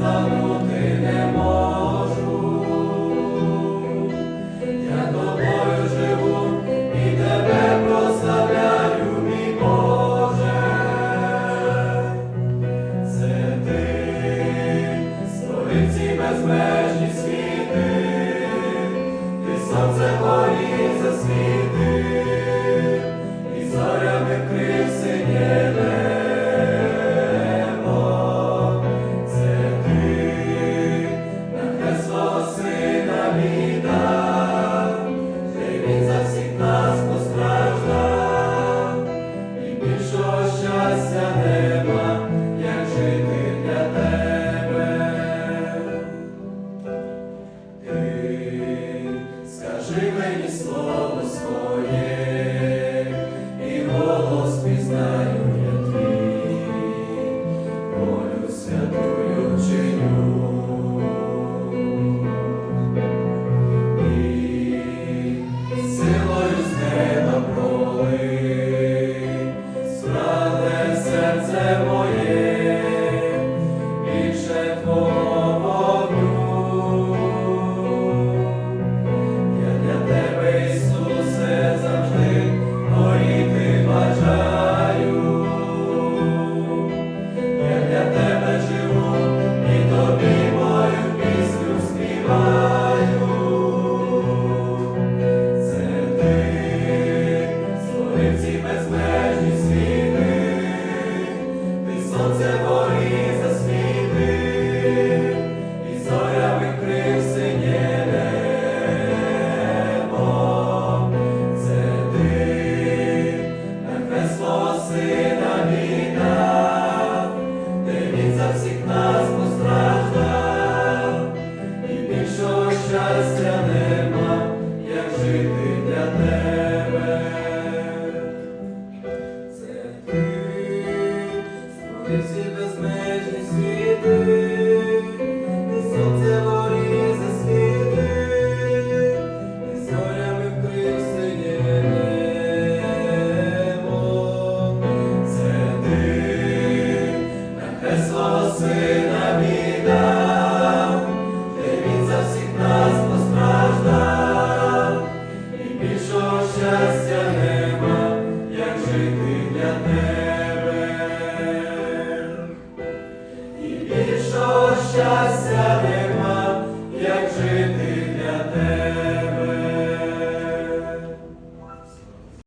Lord. Мені слово своє, Nasza strana distância.